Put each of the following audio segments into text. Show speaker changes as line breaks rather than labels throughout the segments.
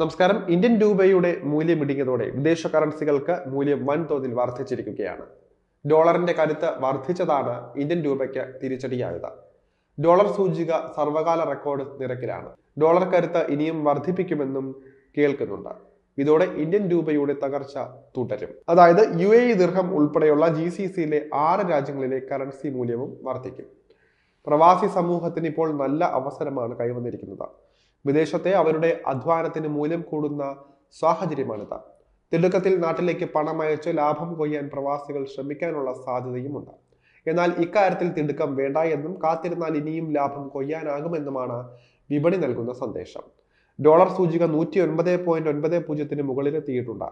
നമസ്കാരം. ഇന്ത്യൻ രൂപയുടെ മൂല്യം ഇടിഞ്ഞതോടെ വിദേശ കറൻസികൾക്ക് മൂല്യം വൻതോതിൽ വർദ്ധിച്ചിരിക്കുകയാണ്. ഡോളറിന്റെ കരുത്ത് വർദ്ധിച്ചതാണ് ഇന്ത്യൻ രൂപയ്ക്ക് തിരിച്ചടിയായത്. ഡോളർ സൂചിക സർവകാല റെക്കോർഡ് നിരക്കിലാണ്. ഡോളർ കരുത്ത് ഇനിയും വർദ്ധിപ്പിക്കുമെന്നും കേൾക്കുന്നുണ്ട്. ഇതോടെ ഇന്ത്യൻ രൂപയുടെ തകർച്ച തുടരും. അതായത് യു എ ഇ ദീർഘം ഉൾപ്പെടെയുള്ള ജി സി സിയിലെ ആറ് രാജ്യങ്ങളിലെ കറൻസി മൂല്യവും വർദ്ധിക്കും. പ്രവാസി സമൂഹത്തിന് ഇപ്പോൾ നല്ല അവസരമാണ് കൈവന്നിരിക്കുന്നത്. വിദേശത്തെ അവരുടെ അധ്വാനത്തിന് മൂല്യം കൂടുന്ന സാഹചര്യമാണിത്. തിടുക്കത്തിൽ നാട്ടിലേക്ക് പണം അയച്ച് ലാഭം കൊയ്യാൻ പ്രവാസികൾ ശ്രമിക്കാനുള്ള സാധ്യതയുമുണ്ട്. എന്നാൽ ഇക്കാര്യത്തിൽ തിടുക്കം വേണ്ട എന്നും കാത്തിരുന്നാൽ ഇനിയും ലാഭം കൊയ്യാനാകുമെന്നുമാണ് വിപണി നൽകുന്ന സന്ദേശം. ഡോളർ സൂചിക നൂറ്റി ഒൻപത് പോയിന്റ് ഒൻപത് പൂജ്യത്തിന് മുകളിലെത്തിയിട്ടുണ്ട്.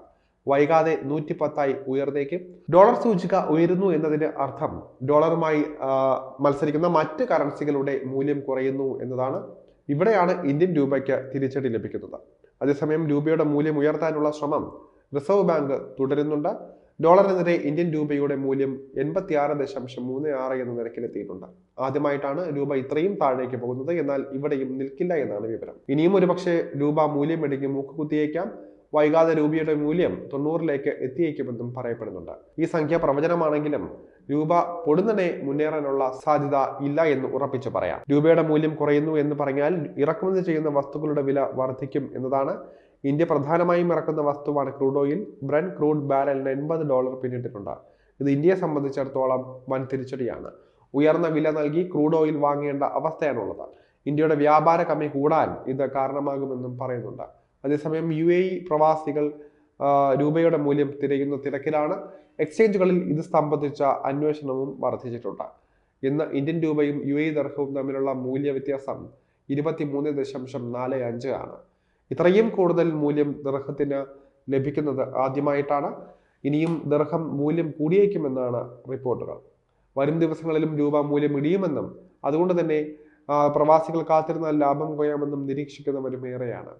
വൈകാതെ നൂറ്റി പത്തായി ഉയർന്നേക്കും. ഡോളർ സൂചിക ഉയരുന്നു എന്നതിന് അർത്ഥം ഡോളറുമായി മത്സരിക്കുന്ന മറ്റ് കറൻസികളുടെ മൂല്യം കുറയുന്നു എന്നതാണ്. ഇവിടെയാണ് ഇന്ത്യൻ രൂപയ്ക്ക് തിരിച്ചടി ലഭിക്കുന്നത്. അതേസമയം രൂപയുടെ മൂല്യം ഉയർത്താനുള്ള ശ്രമം റിസർവ് ബാങ്ക് തുടരുന്നുണ്ട്. ഡോളറിനെതിരെ ഇന്ത്യൻ രൂപയുടെ മൂല്യം എൺപത്തിയാറ് ദശാംശം മൂന്ന് ആറ് എന്ന നിരക്കിലെത്തിയിട്ടുണ്ട്. ആദ്യമായിട്ടാണ് രൂപ ഇത്രയും താഴേക്ക് പോകുന്നത്. എന്നാൽ ഇവിടെയും നിൽക്കില്ല എന്നാണ് വിവരം. ഇനിയും ഒരുപക്ഷെ രൂപ മൂല്യം ഇടിഞ്ഞ് മൂക്കുകുത്തിയേക്കാം. വൈകാതെ രൂപയുടെ മൂല്യം തൊണ്ണൂറിലേക്ക് എത്തിയേക്കുമെന്നും പറയപ്പെടുന്നുണ്ട്. ഈ സംഖ്യ പ്രവചനമാണെങ്കിലും രൂപ പൊടുന്നനെ മുന്നേറാനുള്ള സാധ്യത ഇല്ല എന്ന് ഉറപ്പിച്ചു പറയാം. രൂപയുടെ മൂല്യം കുറയുന്നു എന്ന് പറഞ്ഞാൽ ഇറക്കുമതി ചെയ്യുന്ന വസ്തുക്കളുടെ വില വർദ്ധിക്കും എന്നതാണ്. ഇന്ത്യ പ്രധാനമായും ഇറക്കുന്ന വസ്തുവാണ് ക്രൂഡ് ഓയിൽ. ബ്രൻ ക്രൂഡ് ബാരലിന് എൺപത് ഡോളർ പിന്നിട്ടിട്ടുണ്ട്. ഇത് ഇന്ത്യയെ സംബന്ധിച്ചിടത്തോളം വൻ തിരിച്ചടിയാണ്. ഉയർന്ന വില നൽകി ക്രൂഡ് ഓയിൽ വാങ്ങേണ്ട അവസ്ഥയാണുള്ളത്. ഇന്ത്യയുടെ വ്യാപാര കമ്മി കൂടാൻ ഇത് കാരണമാകുമെന്നും പറയുന്നുണ്ട്. അതേസമയം യു എ ഇ പ്രവാസികൾ രൂപയുടെ മൂല്യം തിരയുന്ന തിരക്കിലാണ് എക്സ്ചേഞ്ചുകളിൽ ഇത് സംബന്ധിച്ച അന്വേഷണവും വർദ്ധിച്ചിട്ടുണ്ട്. ഇന്ന് ഇന്ത്യൻ രൂപയും യു എ ദർഹവും തമ്മിലുള്ള മൂല്യ വ്യത്യാസം ഇരുപത്തിമൂന്ന് ദശാംശം നാല് അഞ്ച് ആണ്. ഇത്രയും കൂടുതൽ മൂല്യം ദർഹത്തിന് ലഭിക്കുന്നത് ആദ്യമായിട്ടാണ്. ഇനിയും ദർഹം മൂല്യം കൂടിയേക്കുമെന്നാണ് റിപ്പോർട്ടുകൾ. വരും ദിവസങ്ങളിലും രൂപ മൂല്യം ഇടിയുമെന്നും അതുകൊണ്ട് തന്നെ പ്രവാസികൾ കാത്തിരുന്നാൽ ലാഭം കൊയ്യാമെന്നും നിരീക്ഷിക്കുന്നവരും ഏറെയാണ്.